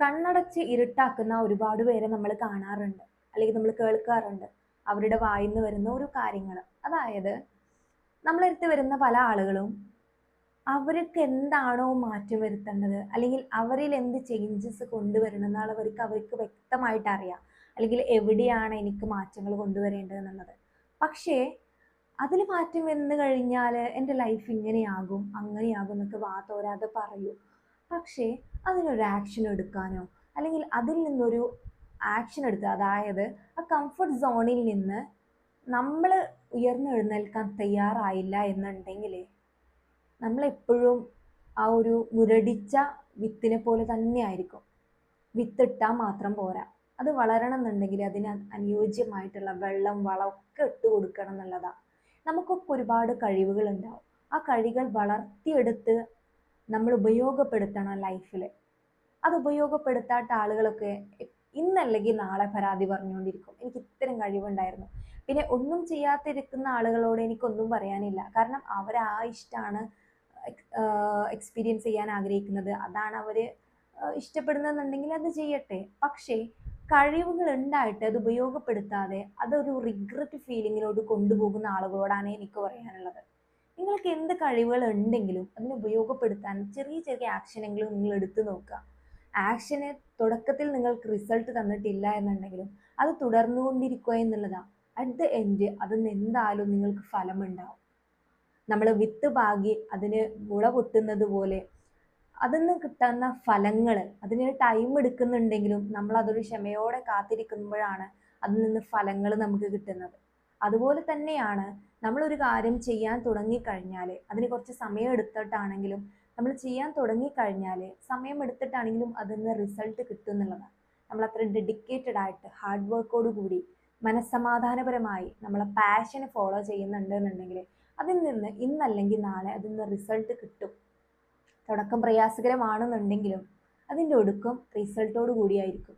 കണ്ണടച്ച് ഇരുട്ടാക്കുന്ന ഒരുപാട് പേരെ നമ്മൾ കാണാറുണ്ട്. അല്ലെങ്കിൽ നമ്മൾ കേൾക്കാറുണ്ട്. അവരുടെ വായിൽ നിന്ന് വരുന്ന ഒരു കാര്യങ്ങൾ അതായത് നമ്മളെടുത്ത് വരുന്ന പല ആളുകളും അവർക്ക് എന്താണോ മാറ്റം വരുത്തേണ്ടത് അല്ലെങ്കിൽ അവരിൽ എന്ത് ചേഞ്ചസ് കൊണ്ടുവരണം എന്നുള്ള അവർക്ക് അവർക്ക് വ്യക്തമായിട്ട് അറിയാം. അല്ലെങ്കിൽ എവിടെയാണ് എനിക്ക് മാറ്റങ്ങൾ കൊണ്ടുവരേണ്ടത് എന്നുള്ളത്. പക്ഷേ അതിൽ മാറ്റം വന്നു കഴിഞ്ഞാൽ എന്റെ ലൈഫ് ഇങ്ങനെയാകും അങ്ങനെയാകും എന്നൊക്കെ വാ തോരാതെ പറയൂ. പക്ഷേ അതിനൊരു ആക്ഷൻ എടുക്കാനോ അല്ലെങ്കിൽ അതിൽ നിന്നൊരു ആക്ഷൻ എടുത്ത് അതായത് ആ കംഫർട്ട് സോണിൽ നിന്ന് നമ്മൾ ഉയർന്നു എഴുന്നേൽക്കാൻ തയ്യാറായില്ല എന്നുണ്ടെങ്കിൽ നമ്മളെപ്പോഴും ആ ഒരു മുരടിച്ച വിത്തിനെ പോലെ തന്നെയായിരിക്കും വിത്തിട്ടാൽ മാത്രം പോരാ. അത് വളരണം എന്നുണ്ടെങ്കിൽ അതിന് അനുയോജ്യമായിട്ടുള്ള വെള്ളം വളമൊക്കെ ഇട്ട് കൊടുക്കണം എന്നുള്ളതാണ് നമുക്കൊക്കെ ഒരുപാട് കഴിവുകൾ ഉണ്ടാവും ആ കഴിവുകൾ വളർത്തിയെടുത്ത് നമ്മൾ ഉപയോഗപ്പെടുത്തണം ലൈഫിൽ അത് ഉപയോഗപ്പെടുത്താത്ത ആളുകളൊക്കെ ഇന്നല്ലെങ്കിൽ നാളെ പരാതി പറഞ്ഞുകൊണ്ടിരിക്കും. എനിക്ക് ഇത്തരം കഴിവുണ്ടായിരുന്നു. പിന്നെ ഒന്നും ചെയ്യാത്തിരിക്കുന്ന ആളുകളോട് എനിക്കൊന്നും പറയാനില്ല. കാരണം അവർ ആ ഇഷ്ടമാണ് എക്സ്പീരിയൻസ് ചെയ്യാൻ ആഗ്രഹിക്കുന്നത്. അതാണ് അവർ ഇഷ്ടപ്പെടുന്നതെന്നുണ്ടെങ്കിൽ അത് ചെയ്യട്ടെ. പക്ഷേ കഴിവുകൾ ഉണ്ടായിട്ട് അത് ഉപയോഗപ്പെടുത്താതെ അതൊരു റിഗ്രറ്റ് ഫീലിങ്ങിലോട്ട് കൊണ്ടുപോകുന്ന ആളുകളോടാണ് എനിക്ക് പറയാനുള്ളത്. നിങ്ങൾക്ക് എന്ത് കഴിവുകൾ ഉണ്ടെങ്കിലും അതിനെ ഉപയോഗപ്പെടുത്താൻ ചെറിയ ചെറിയ ആക്ഷനെങ്കിലും നിങ്ങൾ എടുത്തു നോക്കുക. ആക്ഷന് തുടക്കത്തിൽ നിങ്ങൾക്ക് റിസൾട്ട് തന്നിട്ടില്ല എന്നുണ്ടെങ്കിലും അത് തുടർന്നുകൊണ്ടിരിക്കുക എന്നുള്ളതാണ് അറ്റ് ദ എൻഡ് അതിൽ എന്തായാലും നിങ്ങൾക്ക് ഫലമുണ്ടാവും. നമ്മൾ വിത്ത് പാകി അതിന് മുള പൊട്ടുന്നത് പോലെ അതിൽ നിന്ന് കിട്ടുന്ന ഫലങ്ങൾ അതിന് ടൈം എടുക്കുന്നുണ്ടെങ്കിലും നമ്മൾ അതൊരു ക്ഷമയോടെ കാത്തിരിക്കുമ്പോഴാണ് അതിൽ നിന്ന് ഫലങ്ങൾ നമുക്ക് കിട്ടുന്നത്. അതുപോലെ തന്നെയാണ് നമ്മൾ ഒരു കാര്യം ചെയ്യാൻ തുടങ്ങിക്കഴിഞ്ഞാൽ അതിന് കുറച്ച് സമയം എടുത്തിട്ടാണെങ്കിലും നമ്മൾ ചെയ്യാൻ തുടങ്ങിക്കഴിഞ്ഞാൽ സമയം എടുത്തിട്ടാണെങ്കിലും അതിൽ നിന്ന് റിസൾട്ട് കിട്ടും എന്നുള്ളതാണ് നമ്മൾ അത്ര ഡെഡിക്കേറ്റഡ് ആയിട്ട് ഹാർഡ് വർക്കോട് കൂടി മനസ്സമാധാനപരമായി നമ്മളെ പാഷനെ ഫോളോ ചെയ്യുന്നുണ്ട് എന്നുണ്ടെങ്കിൽ അതിൽ നിന്ന് ഇന്നല്ലെങ്കിൽ നാളെ അതിൽ നിന്ന് റിസൾട്ട് കിട്ടും. തുടക്കം പ്രയാസകരമാണെന്നുണ്ടെങ്കിലും അതിന്റെ ഒടുക്കം റിസൾട്ടോട് കൂടിയായിരിക്കും.